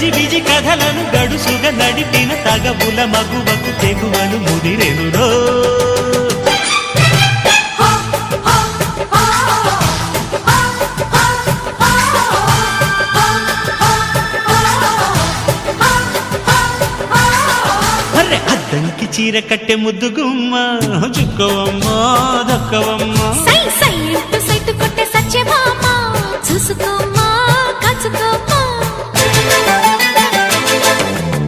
గజిబిజి కథలను గడుసుగా నడిపిన తగవుల మగువకు తెగువను ముదిరెనురో అద్దంకి చీర కట్టె ముద్దు గుమ్మ చుక్కవమ్మ దక్కవమ్మ. సై సై అంటూ సైటు కొట్టే సత్యభామ చూసుకోమ్మా